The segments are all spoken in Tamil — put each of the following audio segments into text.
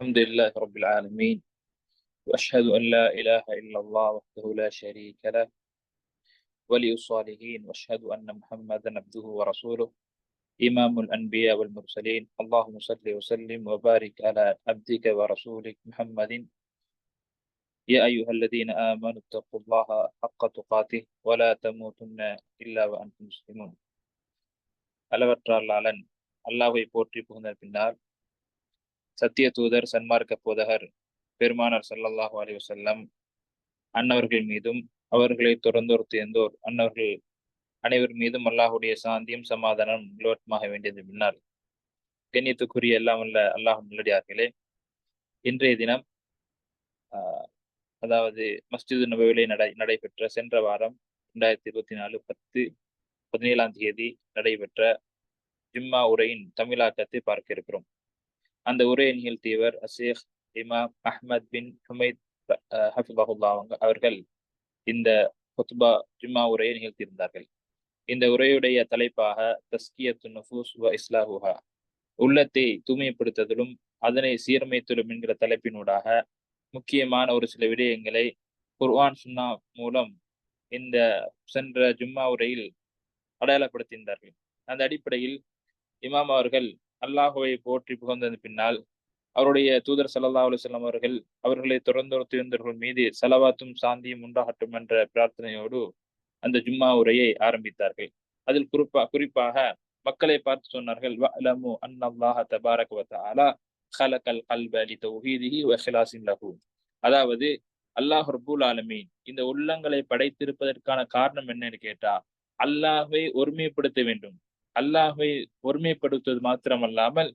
الحمد لله رب العالمين وأشهد أن لا إله إلا الله وحده لا شريك له ولي الصالحين وأشهد أن محمدا عبده ورسوله إمام الأنبياء والمرسلين. اللهم صل وسلم وبارك على عبدك ورسولك محمد. يا أيها الذين آمنوا اتقوا الله حق تقاته ولا تموتن إلا وأنتم مسلمون. ألا بطر الله لن الله போற்றி بهنا بالنار சத்திய தூதர் சன்மார்க்க போதகர் பெருமானார் சல்லல்லாஹு அலி வசல்லம் அன்னவர்கள் மீதும் அவர்களை தொடர்ந்தோர் தேர்ந்தோர் அன்னவர்கள் அனைவர் மீதும் அல்லாஹுடைய சாந்தியும் சமாதானம் நிலவட்டமாக வேண்டியது பின்னால் கண்ணியத்துக்குரிய எல்லாம் அல்ல அல்லாஹ் நல்லடியார்களே இன்றைய தினம் அதாவது மஸ்ஜிது நபவிலே நடை நடைபெற்ற சென்ற வாரம் ரெண்டாயிரத்தி இருபத்தி நாலு பத்து பதினேழாம் தேதி நடைபெற்ற ஜிம்மா உரையின் தமிழாக்கத்தை பார்க்க இருக்கிறோம். அந்த உரையை நிகழ்த்தியவர் அசேக் இமாம் அஹ்மத் பின் ஹுமைத் ஹஃபிபஹுல்லா அவர்கள் இந்த ஹுத்பா ஜிம்மா உரையை நிகழ்த்தியிருந்தார்கள். இந்த உரையுடைய தலைப்பாக தஸ்கியத்து நஃபூஸ் வ இஸ்லாஹுஹா. உள்ளத்தை தூய்மைப்படுத்துதலும் அதனை சீரமைத்தலும் என்கிற தலைப்பினூடாக முக்கியமான ஒரு சில விடயங்களை குர்வான் சுன்னா மூலம் இந்த சென்ற ஜும்மா உரையில் அடையாளப்படுத்தியிருந்தார்கள். அந்த அடிப்படையில் இமாம் அவர்கள் அல்லாஹுவை போற்றி புகழ்ந்தது பின்னால் அவருடைய தூதர் சல்லா அலுவலம் அவர்கள் அவர்களை தொடர்ந்து மீது செலவாத்தும் சாந்தியும் உண்டாகட்டும் என்ற பிரார்த்தனையோடு அந்த ஜும்மா உரையை ஆரம்பித்தார்கள். அதில் குறிப்பா குறிப்பாக மக்களை பார்த்து சொன்னார்கள் வலமு அன்னல்லாஹ தபாரக் வத்தாலா ஹலகல் கல்பலி தௌஹீதிஹி வஹிலாசின் லஹு. அதாவது அல்லாஹ் ரபுல் ஆலமீன் இந்த உள்ளங்களை படைத்திருப்பதற்கான காரணம் என்னன்னு கேட்டா அல்லாஹை ஒருமைப்படுத்த வேண்டும். அல்லாஹை ஒருமைப்படுத்துவது மாத்திரமல்லாமல்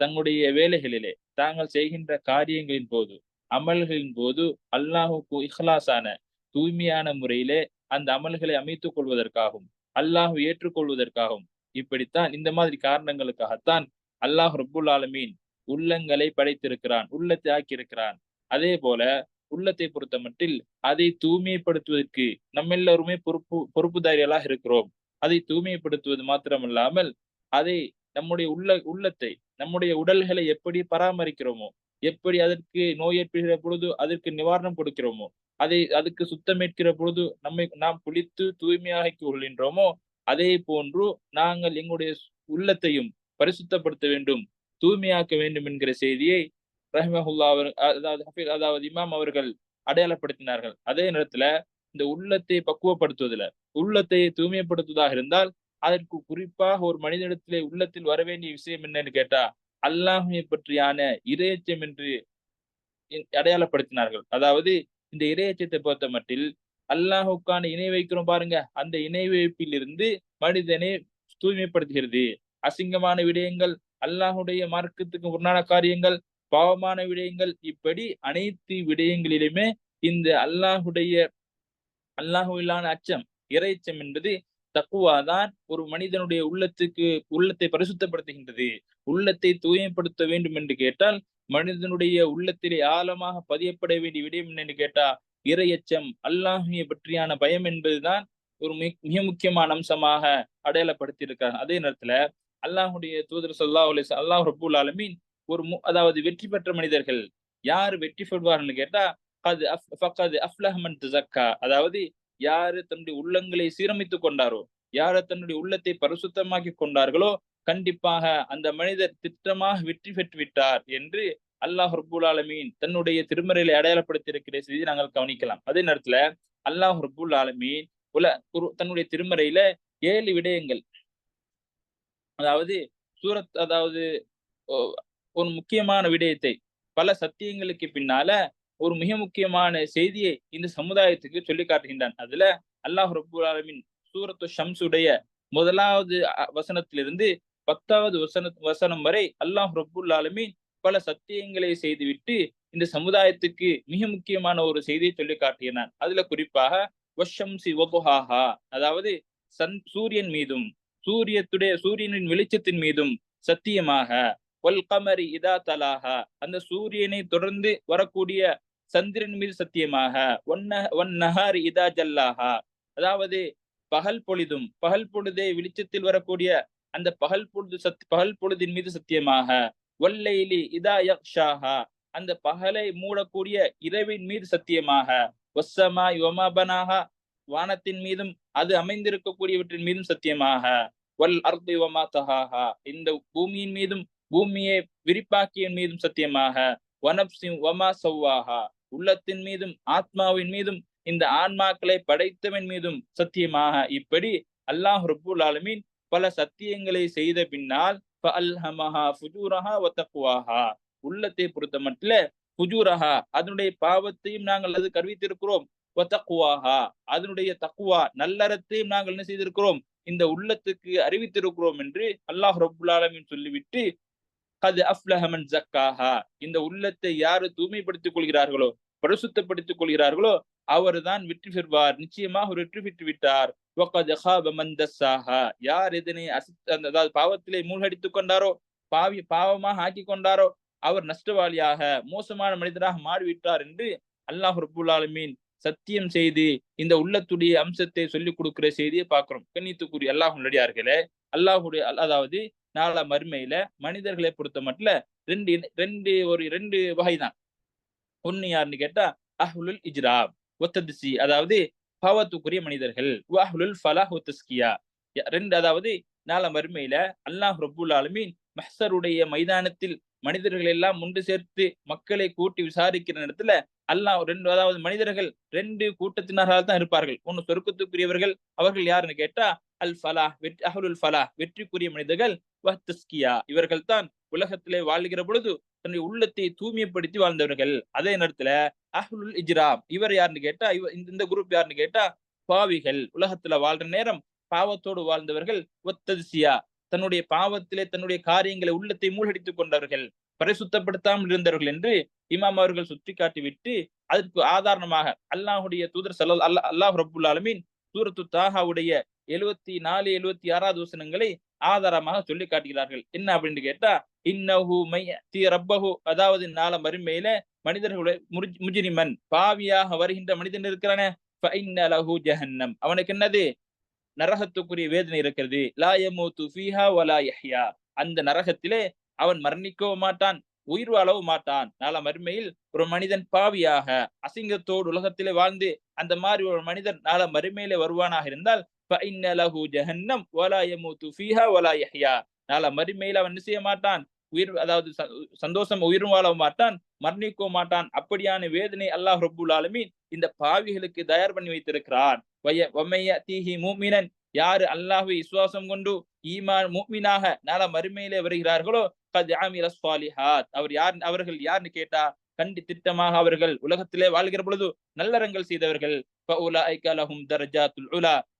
தங்களுடைய வேலைகளிலே தாங்கள் செய்கின்ற காரியங்களின் போது அமல்களின் போது அல்லாஹுக்கு இஹ்லாசான தூய்மையான முறையிலே அந்த அமல்களை அமைத்துக் கொள்வதற்காகவும் அல்லாஹு ஏற்றுக்கொள்வதற்காகவும் இப்படித்தான் இந்த மாதிரி காரணங்களுக்காகத்தான் அல்லாஹ் ரபுல் ஆலமீன் உள்ளங்களை படைத்திருக்கிறான் உள்ளத்தை ஆக்கியிருக்கிறான். அதே போல உள்ளத்தை பொறுத்த மட்டில் அதை தூய்மைப்படுத்துவதற்கு நம்ம எல்லோருமே பொறுப்பு பொறுப்புதாரிகளாக இருக்கிறோம். அதை தூய்மைப்படுத்துவது மாத்திரமல்லாமல் அதை நம்முடைய உள்ள உள்ளத்தை நம்முடைய உடல்களை எப்படி பராமரிக்கிறோமோ எப்படி அதற்கு நோய் ஏற்படுகிற பொழுது அதற்கு நிவாரணம் கொடுக்கிறோமோ அதை அதுக்கு சுத்தமேற்கிற பொழுது நம்மை நாம் குளித்து தூய்மையாக்கி கொள்கின்றோமோ அதே போன்று நாங்கள் எங்களுடைய உள்ளத்தையும் பரிசுத்தப்படுத்த வேண்டும் தூய்மையாக்க வேண்டும் என்கிற செய்தியை ரஹ்மஹுல்லா அவர் அதாவது ஹஃபீஸ் அதாவது இமாம் அவர்கள் அடையாளப்படுத்தினார்கள். அதே நேரத்துல இந்த உள்ளத்தை பக்குவப்படுத்துவதில் உள்ளத்தை தூய்மைப்படுத்துவதாக இருந்தால் அதற்கு குறிப்பாக ஒரு மனிதனிடத்திலே உள்ளத்தில் வர வேண்டிய விஷயம் என்னன்னு கேட்டா அல்லாஹை பற்றியான இரையச்சம் என்று அடையாளப்படுத்தினார்கள். அதாவது இந்த இரையச்சத்தை பொறுத்த மட்டில் அல்லாஹுக்கான இணை வைக்கிறோம் பாருங்க. அந்த இணை வைப்பில் இருந்து மனிதனை தூய்மைப்படுத்துகிறது. அசிங்கமான விடயங்கள் அல்லாஹுடைய மார்க்கத்துக்கு முரணான காரியங்கள் பாவமான விடயங்கள் இப்படி அனைத்து விடயங்களிலுமே இந்த அல்லாஹுடைய அல்லாஹுவிலான அச்சம் இறைச்சம் என்பது தக்குவாதான் ஒரு மனிதனுடைய உள்ளத்துக்கு உள்ளத்தை பரிசுத்தப்படுத்துகின்றது. உள்ளத்தை தூய்மைப்படுத்த வேண்டும் என்று கேட்டால் மனிதனுடைய உள்ளத்திலே ஆழமாக பதியப்பட வேண்டிய விடயம் என்று கேட்டா இறையச்சம் அல்லாஹிய பற்றியான பயம் என்பதுதான் ஒரு மிக முக்கியமான அம்சமாக அடையாளப்படுத்தியிருக்காங்க அதே நேரத்துல அல்லாஹுடைய தூதர் சல்லா அலி அல்லாஹ் ரபுல் ஆலமீன் ஒரு அதாவது வெற்றி பெற்ற மனிதர்கள் யார் வெற்றி பெறுவார்கள் கேட்டா அது ஃபக்கது அஃப்லஹமன் தசக்கா அதாவது யாரு தன்னுடைய உள்ளங்களை சீரமைத்துக் கொண்டாரோ யாரு தன்னுடைய உள்ளத்தை பரிசுத்தமாக்கி கொண்டார்களோ கண்டிப்பாக அந்த மனிதர் திட்டமாக வெற்றி பெற்று விட்டார் என்று அல்லாஹ் ரபுல் ஆலமீன் தன்னுடைய திருமறையில அடையாளப்படுத்தி இருக்கிற செய்தி நாங்கள் கவனிக்கலாம். அதே நேரத்துல அல்லாஹ் ரபுல் ஆலமீன் உல தன்னுடைய திருமறையில ஏழு விடயங்கள். அதாவது சூரத் அதாவது ஒரு முக்கியமான விடயத்தை பல சத்தியங்களுக்கு பின்னால ஒரு மிக முக்கியமான செய்தியை இந்த சமுதாயத்துக்கு சொல்லி காட்டுகின்றான். அதுல அல்லாஹ் ரபுல் ஆலமின் சூரத்து ஷம்ஸுடைய முதலாவது வசனத்திலிருந்து பத்தாவது வசன வசனம் வரை அல்லாஹ் ரபுல் ஆலமின் பல சத்தியங்களை செய்துவிட்டு இந்த சமுதாயத்துக்கு மிக முக்கியமான ஒரு செய்தியை சொல்லி காட்டுகிறான் அதுல குறிப்பாக வஷம்சி ஒபுஹாஹா அதாவது சன் சூரியன் மீதும் சூரியத்துடைய சூரியனின் வெளிச்சத்தின் மீதும் சத்தியமாக ஒல் கமரி இதா தலாஹா. அந்த சூரியனை தொடர்ந்து வரக்கூடிய சந்திரன் மீது சத்தியமாக ஒன்ன ஒன் நஹார் இதா ஜல்லாஹா. அதாவது பகல் பொழுதும் பகல் பொழுதே வெளிச்சத்தில் வரக்கூடிய அந்த பகல் பொழுது சத் பகல் பொழுதின் மீது சத்தியமாக ஒல்லைலி இதா யக்ஷாஹா அந்த பகலை மூடக்கூடிய இரவின் மீது சத்தியமாக ஒசமா யோமாபனாகா வானத்தின் மீதும் அது அமைந்திருக்கக்கூடியவற்றின் மீதும் சத்தியமாக வல் அர்தி யுவமா தஹாஹா. இந்த பூமியின் மீதும் பூமியை விரிப்பாக்கியின் மீதும் சத்தியமாக வனப்சிம் ஒமா சவ்வாஹா உள்ளத்தின் மீதும் ஆத்மாவின் மீதும் இந்த ஆன்மாக்களை படைத்தவன் மீதும் சத்தியமாக. இப்படி அல்லாஹ் ரபுல் ஆலமீன் பல சத்தியங்களை செய்த பின்னால் உள்ளத்தை பொறுத்த மட்டும் புஜூரஹா அதனுடைய பாவத்தையும் நாங்கள் அது கருவித்திருக்கிறோம். அதனுடைய தக்குவா நல்லறத்தையும் நாங்கள் என்ன செய்திருக்கிறோம்? இந்த உள்ளத்துக்கு அறிவித்திருக்கிறோம் என்று அல்லாஹ் ரபுல் ஆலமின் சொல்லிவிட்டு கது அஃப்லஹமன் ஜக்காஹா. இந்த உள்ளத்தை யாரு தூய்மைப்படுத்திக் கொள்கிறார்களோ பரிசுத்தப்படுத்திக் கொள்கிறார்களோ அவர் தான் வெற்றி பெறுவார். நிச்சயமாக வெற்றி பெற்று விட்டார். யார் இதனை அதாவது பாவத்திலே மூழ்கடித்துக் கொண்டாரோ பாவி பாவமாக ஆக்கி கொண்டாரோ அவர் நஷ்டவாளியாக மோசமான மனிதராக மாறிவிட்டார் என்று அல்லாஹ் ரபுல்லாலுமீன் சத்தியம் செய்து இந்த உள்ளத்துடைய அம்சத்தை சொல்லிக் கொடுக்கிற செய்தியை பார்க்கிறோம். கண்ணித்துக்குரிய அல்லாஹ் நடிகார்களே அல்லாஹுடைய அதாவது நாளா மறுமையில மனிதர்களை பொறுத்த மட்டும் ரெண்டு ரெண்டு ஒரு ரெண்டு வகைதான். ஒன்னு யாருன்னு கேட்டா அஹ்லுல் இஜ்ராப் ஒத்ததிசி அதாவது பாவத்துக்குரிய மனிதர்கள். அஹ்லுல் ஃபலாஹ் ஒத்தஸ்கியா ரெண்டு அதாவது நாள மறுமையில அல்லாஹ் ரபுல் ஆலமீன் மஹ்சருடைய மைதானத்தில் மனிதர்கள் எல்லாம் ஒன்று சேர்த்து மக்களை கூட்டி விசாரிக்கிற நேரத்துல அல்லாஹ் ரெண்டு அதாவது மனிதர்கள் ரெண்டு கூட்டத்தினர்களால் தான் இருப்பார்கள். ஒன்னு சொருக்கத்துக்குரியவர்கள் அவர்கள் யாருன்னு கேட்டா அல் ஃபலா வெற்றி அஹுல் ஃபலா வெற்றிக்குரிய மனிதர்கள் வஹ்தஸ்கியா இவர்கள் தான் உலகத்திலே வாழ்கிற பொழுது தன்னுடைய உள்ளத்தை தூய்மைப்படுத்தி வாழ்ந்தவர்கள். அதே நேரத்துல அஹ்லுல் இஜ்ராம் இவர் யாருன்னு கேட்டா இவர் இந்த குரூப் யாருன்னு கேட்டா பாவிகள். உலகத்துல வாழ்ற நேரம் பாவத்தோடு வாழ்ந்தவர்கள் ஒத்ததிசியா. தன்னுடைய பாவத்திலே தன்னுடைய காரியங்களை உள்ளத்தை மூழ்கடித்துக் கொண்டவர்கள் பரிசுத்தப்படுத்தாமல் இருந்தவர்கள் என்று இமாம் அவர்கள் சுற்றி காட்டிவிட்டு அதற்கு ஆதாரணமாக அல்லாஹுடைய தூதர் சல்லா அல்லா அல்லாஹ் ரபுல் ஆலமீன் சூரத்து தாகாவுடைய எழுவத்தி நாலு எழுவத்தி ஆறாவது வசனங்களை ஆதாரமாக சொல்லி காட்டுகிறார்கள். என்ன அப்படின்னு கேட்டா இன்னஹு மைய தீ ரப்பஹு. அதாவது நாள மறுமையில மனிதர்களுடைய முஜிரிமன் பாவியாக வருகின்ற மனிதன் இருக்கிறானே. ஜஹன்னம். அவனுக்கு என்னது? நரகத்துக்குரிய வேதனை இருக்கிறது. லாயமோ யமூத்து வலா யஹ்யா. அந்த நரகத்திலே அவன் மரணிக்கவும் மாட்டான் உயிர் வாழவும் மாட்டான். நாள மறுமையில் ஒரு மனிதன் பாவியாக அசிங்கத்தோடு உலகத்திலே வாழ்ந்து அந்த மாதிரி ஒரு மனிதன் நாள மறுமையிலே வருவானாக இருந்தால் ஜஹன்னம் வலா யமூத்து ஃபீஹா வலா யஹ்யா நாள மறுமையில் அவன் செய்ய மாட்டான்? உயிர் அதாவது சந்தோஷம் உயிரும் வாழ மாட்டான் மரணிக்கவும் மாட்டான். அப்படியான வேதனை அல்லாஹ் ரபுல் ஆலமீன் இந்த பாவிகளுக்கு தயார் பண்ணி வைத்திருக்கிறான் வய வமைய தீஹி மூமினன். யாரு அல்லாஹை விசுவாசம் கொண்டு ஈமான் மூமினாக நாள மறுமையிலே வருகிறார்களோ? அவர் யார் அவர்கள் யாருன்னு கேட்டா கண்டி திட்டமாக அவர்கள் உலகத்திலே வாழ்கிற பொழுது நல்லறங்கள் செய்தவர்கள்.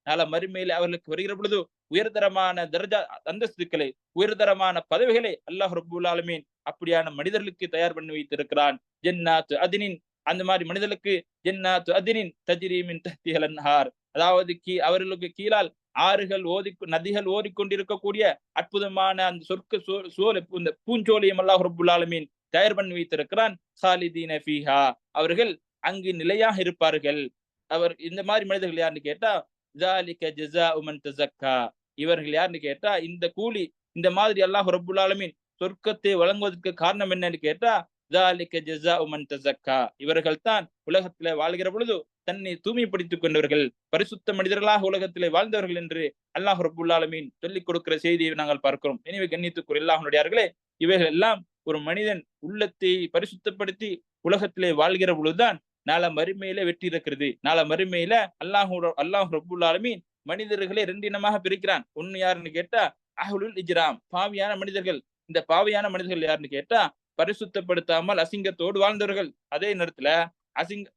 நாள மறுமையில அவர்களுக்கு வருகிற பொழுது உயர்தரமான தர்ஜா அந்தஸ்துக்களை உயர்தரமான பதவிகளை அல்லாஹ் ரபுல் ஆலமீன் அப்படியான மனிதர்களுக்கு தயார் பண்ணி வைத்திருக்கிறான். ஜென்னாத்து அதினின் அந்த மாதிரி மனிதர்களுக்கு ஜென்னாத்து அதினின் தஜிரீமின் தஹ்திஹல் அன்ஹார். அதாவது கீ அவர்களுக்கு கீழால் ஆறுகள் ஓதி நதிகள் ஓடிக்கொண்டிருக்கக்கூடிய அற்புதமான அந்த சொர்க்க சோலை இந்த பூஞ்சோலியம் அல்லாஹ் ரபுல் ஆலமீன் தயார் பண்ணி வைத்திருக்கிறான். சாலிதீன ஃபீஹா. அவர்கள் அங்கு நிலையாக இருப்பார்கள். அவர் இந்த மாதிரி மனிதர்கள் யாருன்னு கேட்டா ஜாலிக ஜஸா உமன் தசக்கா இவர்கள் யாருன்னு கேட்டா இந்த கூலி இந்த மாதிரி அல்லாஹ் ரபுல் சொர்க்கத்தை வழங்குவதற்கு காரணம் என்னன்னு கேட்டா ஜாலிக ஜஸா உமன் தசக்கா இவர்கள் தான் உலகத்துல வாழ்கிற பொழுது தன்னை தூய்மைப்படுத்திக் கொண்டவர்கள் பரிசுத்த மனிதர்களாக உலகத்திலே வாழ்ந்தவர்கள் என்று அல்லாஹ் ரபுல் சொல்லிக் கொடுக்கிற செய்தியை நாங்கள் பார்க்கிறோம். எனவே கண்ணியத்துக்குரிய அல்லாஹனுடையார்களே இவைகள் எல்லாம் ஒரு மனிதன் உள்ளத்தை பரிசுத்தப்படுத்தி உலகத்திலே வாழ்கிற பொழுதுதான் நாள மறுமையில வெற்றி இருக்கிறது. நாள மறுமையில அல்லாஹு அல்லாஹ் ரபுல்லாலுமே மனிதர்களை ரெண்டு இனமாக பிரிக்கிறான். ஒன்னு யாருன்னு கேட்டா அஹுலுல் இஜ்ராம் பாவியான மனிதர்கள். இந்த பாவியான மனிதர்கள் யாருன்னு கேட்டா பரிசுத்தப்படுத்தாமல் அசிங்கத்தோடு வாழ்ந்தவர்கள். அதே நேரத்துல அசிங்க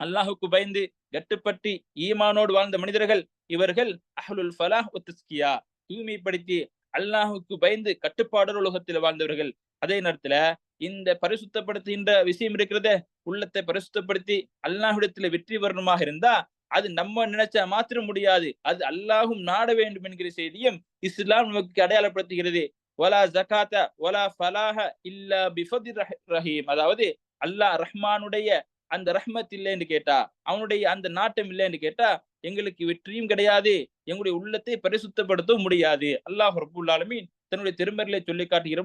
அல்லாஹுக்கு பயந்து கட்டுப்பட்டு ஈமானோடு வாழ்ந்த மனிதர்கள் இவர்கள் அஹ்லுல் ஃபலாஹ் ஒத்தஸ்கியா தூய்மைப்படுத்தி அல்லாஹுக்கு பயந்து கட்டுப்பாடல் உலகத்தில் வாழ்ந்தவர்கள். அதே நேரத்துல இந்த பரிசுத்தப்படுத்துகின்ற விஷயம் இருக்கிறது உள்ளத்தை பரிசுத்தப்படுத்தி அல்லாஹிடத்துல வெற்றி வரணுமாக இருந்தா அது நம்ம நினைச்சா மாத்திர முடியாது. அது அல்லாஹும் நாட வேண்டும் என்கிற செய்தியும் இஸ்லாம் நமக்கு அடையாளப்படுத்துகிறது. ஒலா ஜகாத்த ஒலா ஃபலாஹ இல்லா பிஃபதி ரஹீம். அதாவது அல்லாஹ் ரஹ்மானுடைய அந்த ரஹ்மத் இல்லைன்னு கேட்டா அவனுடைய அந்த நாட்டம் இல்லைன்னு கேட்டா எங்களுக்கு வெற்றியும் கிடையாது எங்களுடைய உள்ளத்தை பரிசுத்தப்படுத்தவும் முடியாது. அல்லாஹ் ரபுல் தன்னுடைய திருமறையிலே சொல்லி காட்டுகிற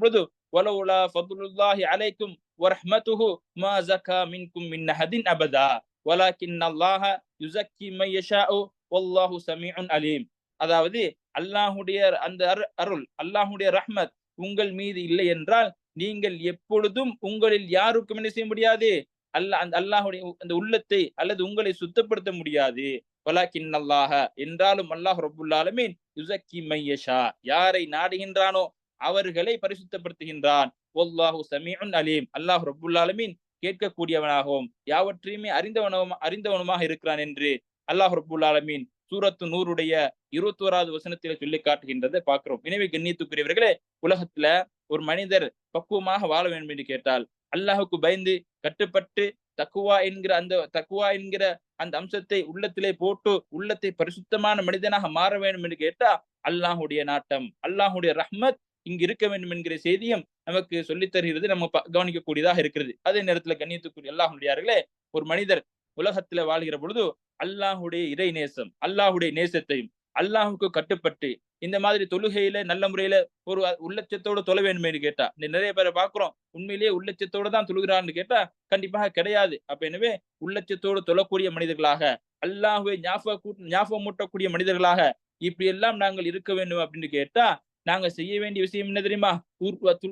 அதாவது அல்லாஹுடைய அந்த அருள் அல்லாஹுடைய ரஹ்மத் உங்கள் மீது இல்லை என்றால் நீங்கள் எப்பொழுதும் உங்களில் யாருக்கும் என்ன செய்ய முடியாது? அல்ல அந்த அல்லாஹுடைய அந்த உள்ளத்தை அல்லது உங்களை சுத்தப்படுத்த முடியாது. வலாக்கின் அல்லாஹ என்றாலும் அல்லாஹ் ரபுல்லாலுமீன் யுசக்கி மையஷா யாரை நாடுகின்றானோ அவர்களை பரிசுத்தப்படுத்துகின்றான். ஒல்லாஹு சமீன் அலீம். அல்லாஹ் ரபுல்லாலுமீன் கேட்கக்கூடியவனாகவும் யாவற்றையுமே அறிந்தவனும் அறிந்தவனுமாக இருக்கிறான் என்று அல்லாஹ் ரபுல்லாலமீன் சூரத்து நூறுடைய இருபத்தி ஓராவது வசனத்தில் சொல்லி காட்டுகின்றதை பார்க்கிறோம். எனவே கண்ணியத்துக்குரியவர்களே உலகத்துல ஒரு மனிதர் பக்குவமாக வாழ வேண்டும் என்று கேட்டால் அல்லாஹுக்கு பயந்து கட்டுப்பட்டு தக்குவா என்கிற அந்த தக்குவா என்கிற அந்த அம்சத்தை உள்ளத்திலே போட்டு உள்ளத்தை பரிசுத்தமான மனிதனாக மாற வேண்டும் என்று கேட்டா அல்லாஹுடைய நாட்டம் அல்லாஹுடைய ரஹ்மத் இங்கு இருக்க வேண்டும் என்கிற செய்தியும் நமக்கு சொல்லித் தருகிறது நம்ம கவனிக்கக்கூடியதாக இருக்கிறது. அதே நேரத்துல கண்ணியத்துக்குரிய அல்லாஹுடையார்களே ஒரு மனிதர் உலகத்துல வாழ்கிற பொழுது அல்லாஹுடைய இறை நேசம் அல்லாஹுடைய நேசத்தையும் அல்லாஹுக்கு கட்டுப்பட்டு இந்த மாதிரி தொழுகையில நல்ல முறையில ஒரு உள்ளச்சத்தோட தொலை வேணுமே கேட்டா. நிறைய பேரை பாக்குறோம் உண்மையிலேயே உள்ளச்சத்தோட தான் தொழுகிறான்னு கேட்டா கண்டிப்பாக கிடையாது. அப்ப எனவே உள்ளச்சத்தோடு தொழக்கூடிய மனிதர்களாக அல்லாஹுவை ஞாபக ஞாபகம் மூட்டக்கூடிய மனிதர்களாக இப்படி எல்லாம் நாங்கள் இருக்க வேண்டும் அப்படின்னு கேட்டா நாங்க செய்ய வேண்டிய விஷயம் என்ன தெரியுமா?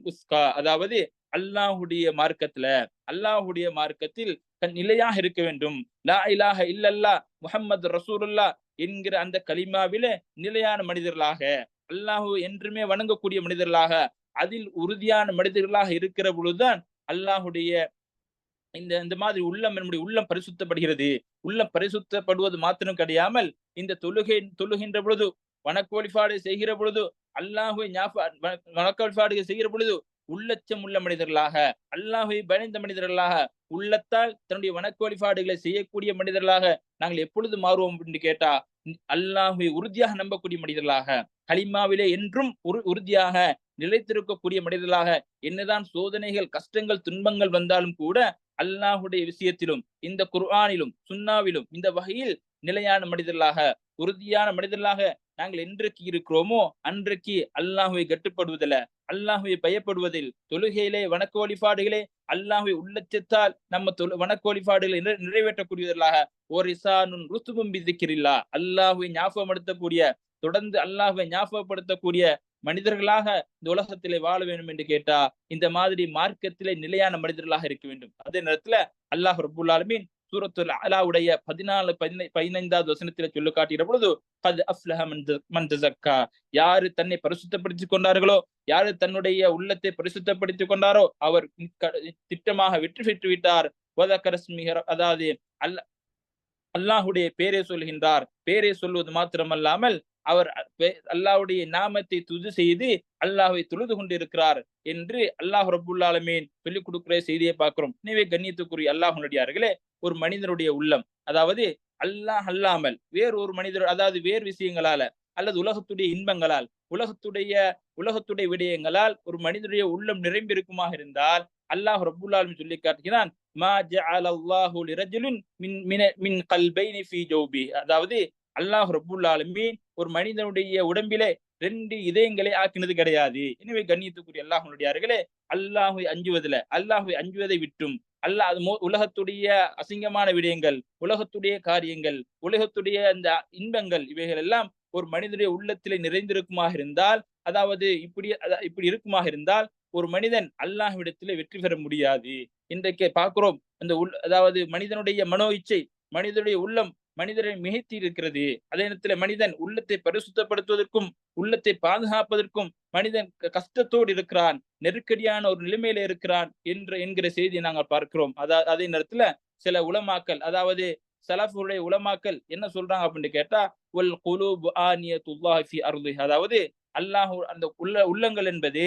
உஸ்கா. அதாவது அல்லாஹுடைய மார்க்கத்துல அல்லாஹுடைய மார்க்கத்தில் நிலையாக இருக்க வேண்டும். லா இலாஹ இல்லல்லா முஹம்மது ரசூலுல்லா என்கிற அந்த கலிமாவில நிலையான மனிதர்களாக அல்லாஹு என்றுமே வணங்கக்கூடிய மனிதர்களாக அதில் உறுதியான மனிதர்களாக இருக்கிற பொழுதுதான் அல்லாஹுடைய இந்த இந்த மாதிரி உள்ளம் நம்முடைய உள்ளம் பரிசுத்தப்படுகிறது. உள்ளம் பரிசுத்தப்படுவது மாத்திரம் கிடையாமல் இந்த தொழுகை தொழுகின்ற பொழுது வணக்க வழிபாடு செய்கிற பொழுது அல்லாஹுவை வணக்க வழிபாடு செய்கிற பொழுது உள்ளச்சம் உள்ள மனிதர்களாக அல்லாஹை பயந்த மனிதர்களாக உள்ளத்தால் தன்னுடைய வணக்க வழிபாடுகளை செய்யக்கூடிய மனிதர்களாக நாங்கள் எப்பொழுது மாறுவோம் அப்படின்னு கேட்டா அல்லாஹை உறுதியாக நம்பக்கூடிய மனிதர்களாக கலிமாவிலே என்றும் உறுதியாக நிலைத்திருக்கக்கூடிய மனிதர்களாக என்னதான் சோதனைகள் கஷ்டங்கள் துன்பங்கள் வந்தாலும் கூட அல்லாஹுடைய விஷயத்திலும் இந்த குர்ஆனிலும் சுன்னாவிலும் இந்த வகையில் நிலையான மனிதர்களாக உறுதியான மனிதர்களாக நாங்கள் என்றைக்கு இருக்கிறோமோ அன்றைக்கு அல்லாஹுவை கட்டுப்படுவதில் அல்லாஹுவை பயப்படுவதில் தொழுகையிலே வணக்க வழிபாடுகளே அல்லாஹுவை உள்ளச்சத்தால் நம்ம தொழு வணக்க வழிபாடுகளை நிறைவேற்றக்கூடியவர்களாக ஒரு இசானுன் ருத்துபம் விதிக்கிறில்லா அல்லாஹுவை ஞாபகப்படுத்தக்கூடிய தொடர்ந்து அல்லாஹுவை ஞாபகப்படுத்தக்கூடிய மனிதர்களாக இந்த உலகத்திலே வாழ வேண்டும் என்று கேட்டா இந்த மாதிரி மார்க்கத்திலே நிலையான மனிதர்களாக இருக்க வேண்டும். அதே நேரத்துல அல்லாஹ் ரபுல்லாலுமீன் சூரத்துல் அலாவுடைய பதினாலு பதினை பதினைந்தாவது வசனத்தில சொல்லு காட்டுகிற பொழுது அது அஃப்லஹ மந்தசக்கா யாரு தன்னை பரிசுத்தப்படுத்திக் கொண்டார்களோ யாரு தன்னுடைய உள்ளத்தை பரிசுத்தப்படுத்திக் கொண்டாரோ அவர் திட்டமாக வெற்றி பெற்று விட்டார். அதாவது அல்ல அல்லாஹுடைய பேரை சொல்கின்றார். பேரை சொல்வது மாத்திரமல்லாமல் அவர் அல்லாஹுடைய நாமத்தை துது செய்து அல்லாஹை தொழுது கொண்டிருக்கிறார் என்று அல்லாஹ் ரபுல்லாலமீன் சொல்லிக் கொடுக்கிற செய்தியை பார்க்கிறோம். எனவே கண்ணியத்துக்குரிய அல்லாஹனுடையார்களே ஒரு மனிதனுடைய உள்ளம். அதாவது அல்லாஹ் அல்லாமல் வேறு ஒரு மனிதர் அதாவது வேறு விஷயங்களால அல்லது உலகத்துடைய இன்பங்களால் உலகத்துடைய உலகத்துடைய விடயங்களால் ஒரு மனிதனுடைய உள்ளம் நிரம்பியிருக்குமாக இருந்தால் அல்லாஹ் ரபுல்லாலும் சொல்லி காட்டுகிறான் அதாவது அல்லாஹ் ரபுல்லாலுமே ஒரு மனிதனுடைய உடம்பிலே ரெண்டு இதயங்களை ஆக்கினது கிடையாது. எனவே கண்ணியத்துக்குரிய அல்லாஹனுடையார்களே அல்லாஹை அஞ்சுவதில் அல்லாஹை அஞ்சுவதை விட்டும். அல்லாஹ் அது உலகத்துடைய அசிங்கமான விடயங்கள் உலகத்துடைய காரியங்கள் உலகத்துடைய அந்த இன்பங்கள் இவைகள் எல்லாம் ஒரு மனிதனுடைய உள்ளத்திலே நிறைந்திருக்குமாக இருந்தால் அதாவது இப்படி இப்படி இருக்குமாக இருந்தால் ஒரு மனிதன் அல்லாஹ்விடத்திலே வெற்றி பெற முடியாது. இன்றைக்கு பார்க்கிறோம் அந்த உள் அதாவது மனிதனுடைய மனோ இச்சை மனிதனுடைய உள்ளம் மனிதரை மிகைத்தி இருக்கிறது அதே நேரத்தில் மனிதன் உள்ளத்தை பரிசுத்தப்படுத்துவதற்கும் உள்ளத்தை பாதுகாப்பதற்கும் மனிதன் கஷ்டத்தோடு இருக்கிறான். நெருக்கடியான ஒரு நிலைமையில இருக்கிறான் என்ற என்கிற செய்தியை நாங்கள் பார்க்கிறோம். அதா அதே நேரத்துல சில உலமாக்கல் அதாவது சலஃபுடைய உலமாக்கல் என்ன சொல்றாங்க அப்படின்னு கேட்டா ஒல் குலு ஆனியத்துல்லாஹி அருள் அதாவது அல்லாஹ் அந்த உள்ள உள்ளங்கள் என்பது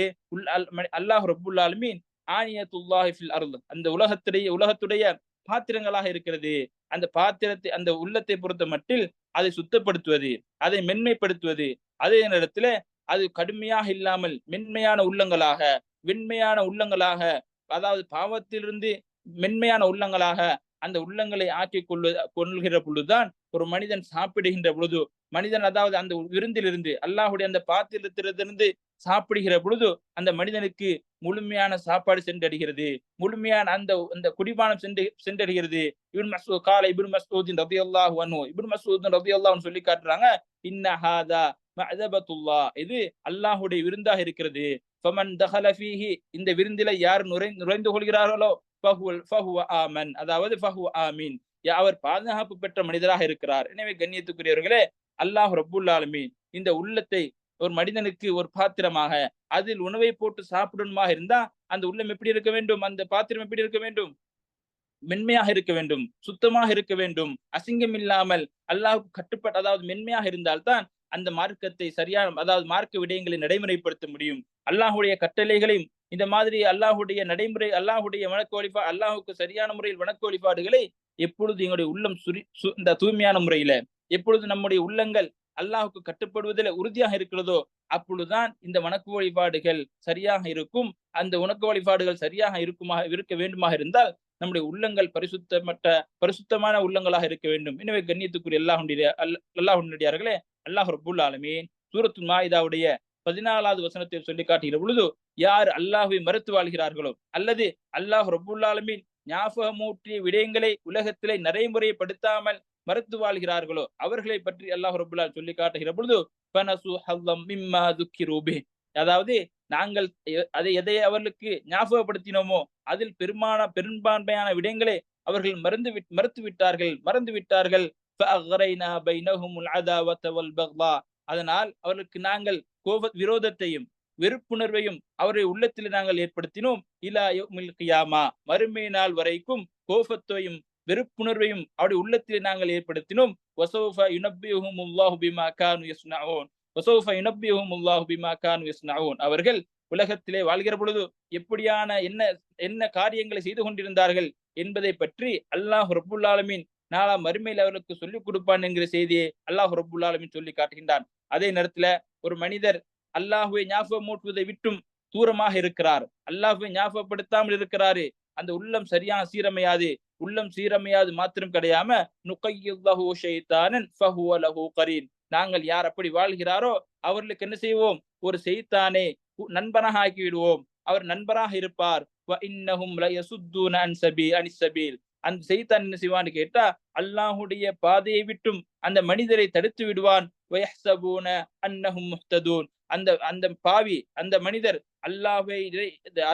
அல்லாஹ் ரபுல்லாலுமீன் ஆனியத்துல்லாஹி ஃபில் அருள் அந்த உலகத்துடைய உலகத்துடைய பாத்திரங்களாக இருக்கிறது. அந்த பாத்திரத்தை அந்த உள்ளத்தை பொறுத்த மட்டில் அதை சுத்தப்படுத்துவது அதை மென்மைப்படுத்துவது. அதே நேரத்துல அது கடுமையாக இல்லாமல் மென்மையான உள்ளங்களாக வெண்மையான உள்ளங்களாக அதாவது பாவத்திலிருந்து மென்மையான உள்ளங்களாக அந்த உள்ளங்களை ஆக்கி கொள்வது கொள்கிற பொழுதுதான் ஒரு மனிதன் சாப்பிடுகின்ற பொழுது மனிதன் அதாவது அந்த விருந்திலிருந்து அல்லாஹுடைய அந்த பாத்திரத்திலிருந்து சாப்பிடுகிற பொழுது அந்த மனிதனுக்கு முழுமையான சாப்பாடு சென்றடைகிறது. முழுமையான அந்த அந்த குடிபானம் சென்று சென்றடைகிறது. இபின் மசூ கால இபின் மசூதின் ரதி அல்லாஹ் அனு இபின் மசூதின் ரதி அல்லாஹ்னு சொல்லி காட்டுறாங்க இன்னஹாதா மஅதபத்துல்லா இது அல்லாஹுடைய விருந்தாக இருக்கிறது. ஃபமன் தஹலஃபீஹி இந்த விருந்தில யார் நுரை நுழைந்து கொள்கிறார்களோ ஃபஹுல் ஃபஹுவ ஆமன். அதாவது ஃபஹுவ ஆமீன். அவர் பாதுகாப்பு பெற்ற மனிதராக இருக்கிறார். எனவே கண்ணியத்துக்குரியவர்களே அல்லாஹ் ரப்புல் இந்த உள்ளத்தை ஒரு மனிதனுக்கு ஒரு பாத்திரமாக அதில் உணவை போட்டு சாப்பிடணுமாக இருந்தா அந்த உள்ளம் எப்படி இருக்க வேண்டும்? அந்த பாத்திரம் எப்படி இருக்க வேண்டும்? மென்மையாக இருக்க வேண்டும் சுத்தமாக இருக்க வேண்டும் அசிங்கம் இல்லாமல் அல்லாவுக்கு கட்டுப்பட்ட அதாவது மென்மையாக இருந்தால்தான் அந்த மார்க்கத்தை சரியான அதாவது மார்க்க விடயங்களை நடைமுறைப்படுத்த முடியும். அல்லாஹுடைய கட்டளைகளையும் இந்த மாதிரி அல்லாஹுடைய நடைமுறை அல்லாஹுடைய வணக்க வழிபா அல்லாஹுக்கு சரியான முறையில் வணக்க வழிபாடுகளை எப்பொழுது எங்களுடைய உள்ளம் சுரி இந்த தூய்மையான முறையில எப்பொழுது நம்முடைய உள்ளங்கள் அல்லாஹுக்கு கட்டுப்படுவதில் உறுதியாக இருக்கிறதோ அப்பொழுதுதான் இந்த வணக்கு வழிபாடுகள் சரியாக இருக்கும். அந்த உணக்க வழிபாடுகள் சரியாக இருக்குமாக இருக்க வேண்டுமாக இருந்தால் நம்முடைய உள்ளங்கள் பரிசுத்தமற்ற பரிசுத்தமான உள்ளங்களாக இருக்க வேண்டும். எனவே கண்ணியத்துக்குரிய அல்லாஹுடைய அல்லாஹுடையார்களே அல்லாஹ் ரபுல் ஆலமீன். சூரத்து மாயுதாவுடைய பதினாலாவது வசனத்தில் சொல்லி காட்டுகிற பொழுது யார் அல்லாஹுவை மறுத்து வாழ்கிறார்களோ அல்லது அல்லாஹ் ரபுல்லாலமின் ஞாபகமூற்றிய விடயங்களை உலகத்திலே நடைமுறைப்படுத்தாமல் மறுத்து வாழ்கிறார்களோ? அவர்களை பற்றி அல்லாஹ் ரபுல்லா சொல்லி காட்டுகிற பொழுது அதாவது நாங்கள் அதை எதை அவர்களுக்கு ஞாபகப்படுத்தினோமோ அதில் பெருமான பெரும்பான்மையான விடயங்களை அவர்கள் மறந்து மறுத்து விட்டார்கள் மறந்து விட்டார்கள். அதனால் அவர்களுக்கு நாங்கள் கோப விரோதத்தையும் வெறுப்புணர்வையும் அவருடைய உள்ளத்தில் நாங்கள் ஏற்படுத்தினோம். இலா கியாமா. மறுமை நாள் வரைக்கும் கோபத்தையும் வெறுப்புணர்வையும் அவருடைய உள்ளத்தில் நாங்கள் ஏற்படுத்தினோம். யுனப்பியுஹும் உல்லாஹு பிமா யஸ்னஊன். யுனப்பியுஹும் உல்லாஹு பிமா யஸ்னஊன். அவர்கள் உலகத்திலே வாழ்கிற பொழுது எப்படியான என்ன என்ன காரியங்களை செய்து கொண்டிருந்தார்கள் என்பதை பற்றி அல்லாஹ் ரபுல்லாலமின் நாளா மறுமையில் அவர்களுக்கு சொல்லிக் கொடுப்பான் என்கிற செய்தியை அல்லாஹ் ரபுல்லாலமின் சொல்லி காட்டுகின்றான். அதே நேரத்துல ஒரு மனிதர் அல்லாஹுவை ஞாபகம் மூட்டுவதை விட்டும் தூரமாக இருக்கிறார். அல்லாஹுவை ஞாபகப்படுத்தாமல் இருக்கிறாரு. அந்த உள்ளம் சரியான சீரமையாது. உள்ளம் சீரமையாது மாத்திரம் கிடையாம நுகையுல்லஹு ஷைத்தானன் ஃபஹுவ லஹு கரீன். நாங்கள் யார் அப்படி வாழ்கிறாரோ அவர்களுக்கு என்ன செய்வோம்? ஒரு செய்தானே நண்பனாக ஆக்கி விடுவோம். அவர் நண்பராக இருப்பார். அந்த செய்தான் என்ன செய்வான்னு கேட்டா அல்லாஹுடைய பாதையை விட்டும் அந்த மனிதரை தடுத்து விடுவான். அன்னஹும் அந்த அந்த பாவி அந்த மனிதர் அல்லாஹை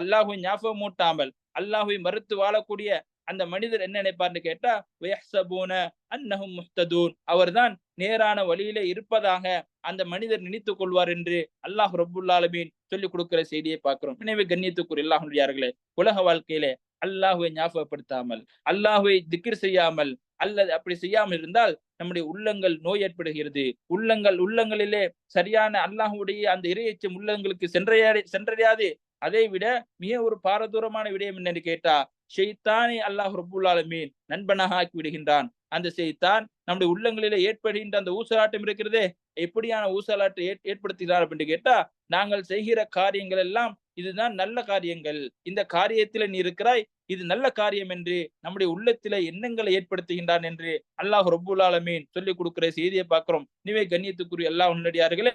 அல்லாஹுவை ஞாபகம் மூட்டாமல் அல்லாஹுவை மறுத்து வாழக்கூடிய அந்த மனிதர் என்ன நினைப்பார்னு கேட்டா வயசபூன அன்னஹும் முஹ்ததூன். அவர்தான் நேரான வழியிலே இருப்பதாக அந்த மனிதர் நினைத்து கொள்வார் என்று அல்லாஹ் ரபுல்லாலமீன் சொல்லிக் கொடுக்கிற செய்தியை பார்க்கிறோம். எனவே கண்ணியத்துக்குரிய அல்லாஹுடையார்களே உலக வாழ்க்கையிலே அல்லாஹுவை ஞாபகப்படுத்தாமல் அல்லாஹுவை திக்கிர் செய்யாமல் அல்லது அப்படி செய்யாமல் இருந்தால் நம்முடைய உள்ளங்கள் நோய் ஏற்படுகிறது. உள்ளங்கள் உள்ளங்களிலே சரியான அல்லாஹுடைய அந்த இறையச்சம் உள்ளங்களுக்கு சென்றடையாது சென்றடையாது அதை விட மிக ஒரு பாரதூரமான விடயம் என்னன்னு கேட்டா ஷெய்தானை அல்லாஹ் ரபுல்லாலமீன் நண்பனாக ஆக்கி விடுகின்றான். அந்த செய்தான் நம்முடைய உள்ளங்களிலே ஏற்படுகின்ற அந்த ஊசலாட்டம் இருக்கிறதே எப்படியான ஊசலாட்டை ஏற்படுத்துகிறார் அப்படின்னு கேட்டா நாங்கள் செய்கிற காரியங்கள் எல்லாம் இதுதான் நல்ல காரியங்கள். இந்த காரியத்தில நீ இருக்கிறாய் இது நல்ல காரியம் என்று நம்முடைய உள்ளத்தில எண்ணங்களை ஏற்படுத்துகின்றான் என்று அல்லாஹ் ரபுல் ஆலமீன் சொல்லிக் கொடுக்கிற செய்தியை பார்க்கிறோம். நீவே கண்ணியத்துக்குரிய எல்லா உன்னடியார்களே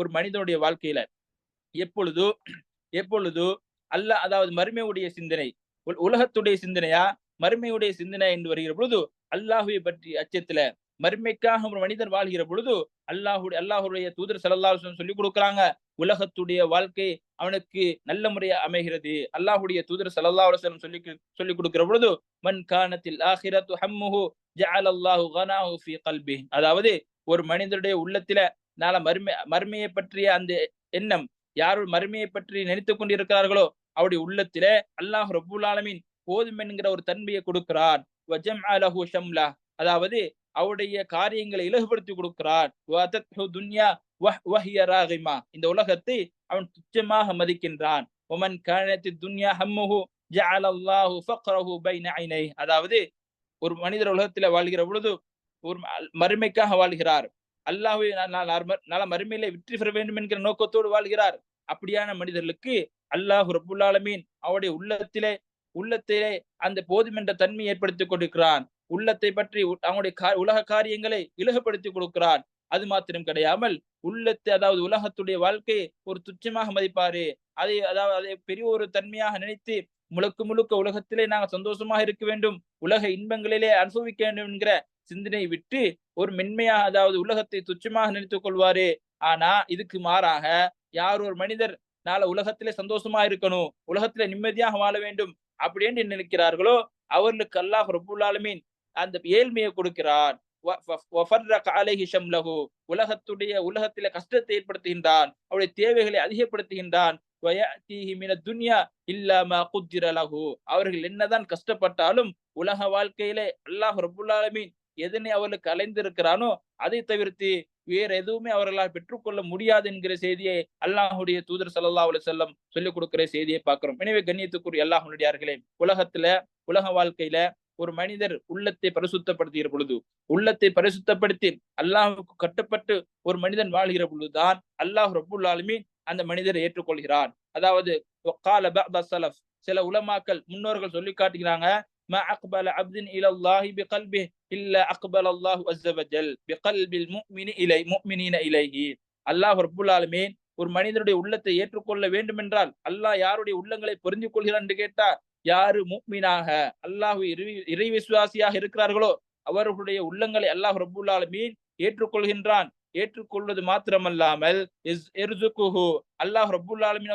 ஒரு மனிதனுடைய வாழ்க்கையில எப்பொழுதோ எப்பொழுதோ அல்ல அதாவது மறுமையுடைய சிந்தனை உலகத்துடைய சிந்தனையா? மறுமையுடைய சிந்தனை என்று வருகிற பொழுது அல்லாஹுவை பற்றி அச்சத்துல மறுமைக்காக ஒரு மனிதர் வாழ்கிற பொழுது அல்லாஹுடைய அல்லாஹுடைய தூதர் சல்லா சொல்லி கொடுக்குறாங்க உலகத்துடைய வாழ்க்கை அவனுக்கு நல்ல முறையா அமைகிறது. அல்லாஹுடைய தூதர் சல்லா அலுவலம் சொல்லி சொல்லி கொடுக்கிற பொழுது மன் காணத்தில் ஆஹிரத்து ஹம்முஹு ஜஅல் அல்லாஹு கனாஹு ஃபி கல்பி அதாவது ஒரு மனிதருடைய உள்ளத்துல நாள மறுமை மறுமையை பற்றிய அந்த எண்ணம் யார் மறுமையை பற்றி நினைத்து கொண்டிருக்கிறார்களோ அவருடைய உள்ளத்தில அல்லாஹ் ரபுல்லாலமின் போதும் என்கிற ஒரு தன்மையை கொடுக்கிறான் அதாவது அவருடைய காரியங்களை இலகுபடுத்தி கொடுக்கிறான் இந்த உலகத்தை அவன் துச்சமாக மதிக்கின்றான் ஒமன் காணத்தி துன்யா ஹம்முஹு ஜஅல ஃபக்ரஹு பைன ஐனை அதாவது ஒரு மனிதர் உலகத்தில வாழ்கிற பொழுது ஒரு மறுமைக்காக வாழ்கிறார் அல்லாஹுவை நல்ல மறுமையில வெற்றி பெற வேண்டும் என்கிற நோக்கத்தோடு வாழ்கிறார் அப்படியான மனிதர்களுக்கு அல்லாஹு ரபுல்லாலமீன் அவருடைய உள்ளத்திலே உள்ளத்திலே அந்த போதும் என்ற தன்மை ஏற்படுத்தி கொண்டிருக்கிறான். உள்ளத்தை பற்றி அவனுடைய உலக காரியங்களை இலகுப்படுத்தி கொடுக்கிறான். அது மாத்திரம் கிடையாமல் உள்ளத்தை அதாவது உலகத்துடைய வாழ்க்கையை ஒரு துச்சமாக மதிப்பாரு. அதை அதாவது அதை பெரிய ஒரு தன்மையாக நினைத்து முழுக்க முழுக்க உலகத்திலே நாங்க சந்தோஷமாக இருக்க வேண்டும் உலக இன்பங்களிலே அனுபவிக்க வேண்டும் என்கிற சிந்தனை விட்டு ஒரு மென்மையாக அதாவது உலகத்தை துச்சமாக நினைத்துக் கொள்வாரு. ஆனா இதுக்கு மாறாக யார் ஒரு மனிதர் நாளை உலகத்திலே சந்தோஷமா இருக்கணும் உலகத்திலே நிம்மதியாக வாழ வேண்டும் அப்படின்னு நினைக்கிறார்களோ அவர்களுக்கு அல்லாஹ் ரபுல்லாலுமீன் அந்த ஏழ்மையை கொடுக்கிறான். உலகத்துடைய உலகத்தில கஷ்டத்தை ஏற்படுத்துகின்றான் அவருடைய தேவைகளை அதிகப்படுத்துகின்றான். அவர்கள் என்னதான் கஷ்டப்பட்டாலும் உலக வாழ்க்கையிலே அல்லாஹ் ரபுல்லாலமீன் எதனை அவர்களுக்கு அலைந்திருக்கிறானோ அதை தவிர்த்து வேற எதுவுமே அவர்களால் பெற்றுக்கொள்ள முடியாது என்கிற செய்தியை அல்லாஹுடைய தூதர் சல்லா அலி செல்லம் சொல்லிக் கொடுக்கிற செய்தியை பார்க்கிறோம். எனவே கண்ணியத்துக்குரிய அல்லாஹுடையார்களே உலகத்துல உலக வாழ்க்கையில ஒரு மனிதர் உள்ளத்தை பரிசுத்தப்படுத்துகிற பொழுது உள்ளத்தை பரிசுத்தப்படுத்தி அல்லாஹுக்கு கட்டுப்பட்டு ஒரு மனிதன் வாழ்கிற பொழுதுதான் அல்லாஹ் ரபுல்லாலுமே அந்த மனிதரை ஏற்றுக்கொள்கிறான். அதாவது சில உலமாக்கள் முன்னோர்கள் சொல்லி காட்டுகிறாங்க ما أقبل عبد إلى الله بقلبه إلا أقبل الله عز وجل بقلب المؤمن إليه مؤمنين إليه அல்லாஹ் ரப்புல் ஆலமீன் ஒரு மனிதனுடைய உள்ளத்தை ஏற்றுக்கொள்ள வேண்டும் என்றால் அல்லாஹ் யாருடைய உள்ளங்களை புரிந்து கொள்கிறான் என்று கேட்டா யாரு முக்மீனாக அல்லாஹு இறை விசுவாசியாக இருக்கிறார்களோ அவர்களுடைய உள்ளங்களை அல்லாஹ் ரபுல் ஆலமீன் ஏற்றுக்கொள்கின்றான் ஏற்றுக்கொள்வது மாத்திரமல்லாமல் அல்லாஹ் ரபுல் ஆலமீன்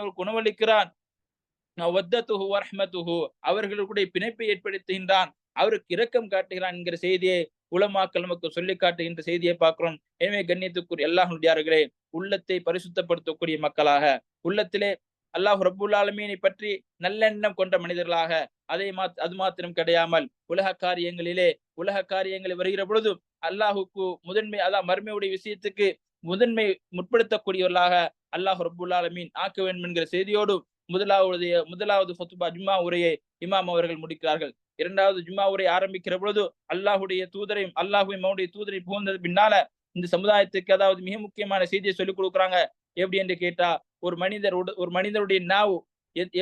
அவர் குணவளிக்கிறான் அவர்களுடைய பிணைப்பை ஏற்படுத்துகின்றான். அவருக்கு இரக்கம் காட்டுகிறான் என்கிற செய்தியை உலமாக்கள் நமக்கு சொல்லி காட்டுகின்ற செய்தியை பார்க்கிறோம். எனவே கண்ணியத்துக்குரிய அல்லாஹுடையார்களே உள்ளத்தை பரிசுத்தப்படுத்தக்கூடிய மக்களாக உள்ளத்திலே அல்லாஹ் ரபுல்லாலமீனை பற்றி நல்லெண்ணம் கொண்ட மனிதர்களாக அதை மா அது மாத்திரம் கிடையாமல் உலக காரியங்களிலே உலக காரியங்களில் வருகிற பொழுது அல்லாஹுக்கு முதன்மை அதான் மறுமையுடைய விஷயத்துக்கு முதன்மை முற்படுத்தக்கூடியவர்களாக அல்லாஹ் ரபுல்லாலமீன் ஆக்க வேண்டும் என்கிற செய்தியோடு முதலாவது முதலாவது ஹொத்துபா ஜும்மா உரையை இமாம் அவர்கள் முடிக்கிறார்கள். இரண்டாவது ஜும்மா உரை ஆரம்பிக்கிற பொழுது அல்லாஹுடைய தூதரையும் அல்லாஹுவையும் அவனுடைய தூதரை புகுந்தது பின்னால இந்த சமுதாயத்துக்கு அதாவது மிக முக்கியமான செய்தியை சொல்லிக் கொடுக்குறாங்க. எப்படி என்று கேட்டா ஒரு மனிதர் ஒரு மனிதருடைய நாவு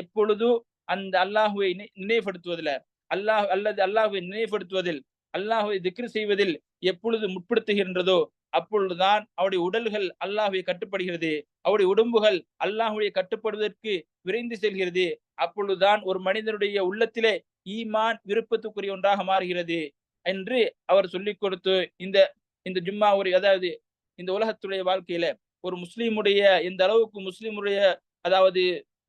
எப்பொழுதும் அந்த அல்லாஹுவை நினைவுபடுத்துவதில் அல்லாஹ் அல்லது அல்லாஹுவை நினைவுபடுத்துவதில் அல்லாஹுவை திக்ரு செய்வதில் எப்பொழுது முற்படுத்துகின்றதோ அப்பொழுதுதான் அவருடைய உடல்கள் அல்லாஹுவை கட்டுப்படுகிறது. அவருடைய உடம்புகள் அல்லாஹுடைய கட்டுப்படுவதற்கு விரைந்து செல்கிறது. அப்பொழுதுதான் ஒரு மனிதனுடைய உள்ளத்திலே ஈமான் விருப்பத்துக்குரிய ஒன்றாக மாறுகிறது என்று அவர் சொல்லிக் கொடுத்து இந்த இந்த ஜும்மா ஒரு அதாவது இந்த உலகத்துடைய வாழ்க்கையில ஒரு முஸ்லீமுடைய இந்த அளவுக்கு முஸ்லீமுடைய அதாவது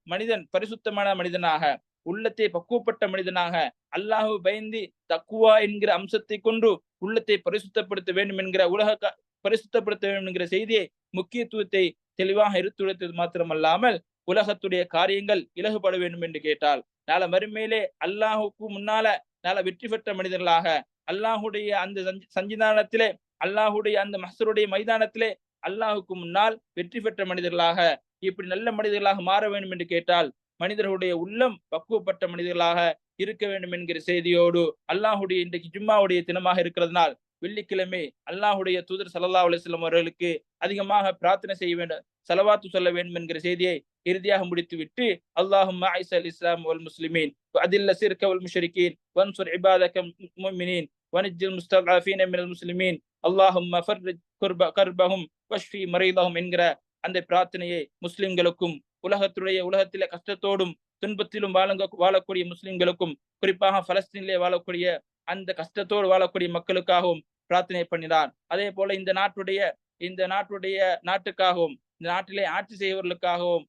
மனிதன் பரிசுத்தமான மனிதனாக உள்ளத்தை பக்குவப்பட்ட மனிதனாக அல்லாஹு பயந்து தக்குவா என்கிற அம்சத்தை கொண்டு உள்ளத்தை பரிசுத்தப்படுத்த வேண்டும் என்கிற உலக பரிசுத்தப்படுத்த வேண்டும் என்கிற செய்தியை முக்கியத்துவத்தை தெளிவாக எடுத்துரைத்தது மாத்திரமல்லாமல் உலகத்துடைய காரியங்கள் இலகுபட வேண்டும் என்று கேட்டால் நாள மறுமையிலே அல்லாஹுக்கு முன்னால நாள வெற்றி பெற்ற மனிதர்களாக அல்லாஹுடைய அந்த சஞ்சிதானத்திலே அல்லாஹுடைய அந்த மசருடைய மைதானத்திலே அல்லாஹுக்கு முன்னால் வெற்றி பெற்ற மனிதர்களாக இப்படி நல்ல மனிதர்களாக மாற வேண்டும் என்று கேட்டால் மனிதர்களுடைய உள்ளம் பக்குவப்பட்ட மனிதர்களாக இருக்க வேண்டும் என்கிற செய்தியோடு அல்லாஹுடைய இன்றைக்கு ஜும்மாவுடைய தினமாக இருக்கிறதுனால் வெள்ளிக்கிழமை அல்லாஹுடைய தூதர் சல்லா அலிஸ்லாம் அவர்களுக்கு அதிகமாக பிரார்த்தனை செய்ய வேண்டும் செலவாத்து சொல்ல வேண்டும் என்கிற செய்தியை இறுதியாக முடித்துவிட்டு அல்லாஹும் ஐசல் இஸ்லாம் வல் முஸ்லிமீன் அதில் சிறுக்க வல் வன்சுர் இபாதக முமினீன் வனிஜில் முஸ்தகாஃபீன் மினல் முஸ்லிமீன் அல்லாஹும் கர்பஹும் வஷ்ஃபி மறைதஹும் என்கிற அந்த பிரார்த்தனையை முஸ்லிம்களுக்கும் உலகத்துடைய உலகத்திலே கஷ்டத்தோடும் துன்பத்திலும் வாழங்க வாழக்கூடிய முஸ்லிம்களுக்கும் குறிப்பாக பலஸ்தீனிலே வாழக்கூடிய அந்த கஷ்டத்தோடு வாழக்கூடிய மக்களுக்காகவும் பிரார்த்தனை பண்ணினார். அதே போல இந்த நாட்டுடைய இந்த நாட்டுடைய நாட்டுக்காகவும் இந்த நாட்டிலே ஆட்சி செய்வர்களுக்காகவும்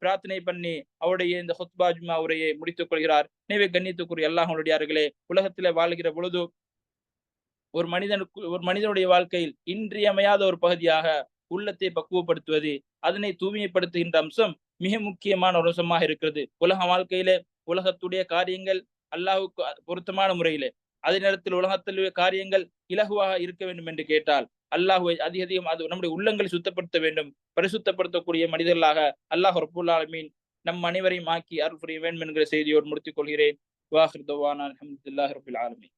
பிரார்த்தனை பண்ணி அவருடைய இந்த ஹொத்பா ஜுமா உரையை முடித்துக் கொள்கிறார். எனவே கண்ணியத்துக்குரிய அல்லாஹனுடையார்களே உலகத்திலே வாழ்கிற பொழுது ஒரு மனிதனுக்கு ஒரு மனிதனுடைய வாழ்க்கையில் இன்றியமையாத ஒரு பகுதியாக உள்ளத்தை பக்குவப்படுத்துவது அதனை தூய்மைப்படுத்துகின்ற அம்சம் மிக முக்கியமான ஒரு அம்சமாக இருக்கிறது. உலக வாழ்க்கையிலே உலகத்துடைய காரியங்கள் அல்லாஹுக்கு பொருத்தமான முறையிலே. அதே நேரத்தில் உலகத்தில் காரியங்கள் இலகுவாக இருக்க வேண்டும் என்று கேட்டால் அல்லாஹுவை அதிக அதிகம் அது நம்முடைய உள்ளங்களை சுத்தப்படுத்த வேண்டும் பரிசுத்தப்படுத்தக்கூடிய மனிதர்களாக அல்லாஹ் ரபுல்லாலமீன் நம் அனைவரையும் ஆக்கி அருள் புரிய வேண்டும் என்கிற செய்தியோடு முடித்துக் கொள்கிறேன். வாஹிர் தவானா அலமதுல்லாஹ் ரபுல் ஆலமீன்.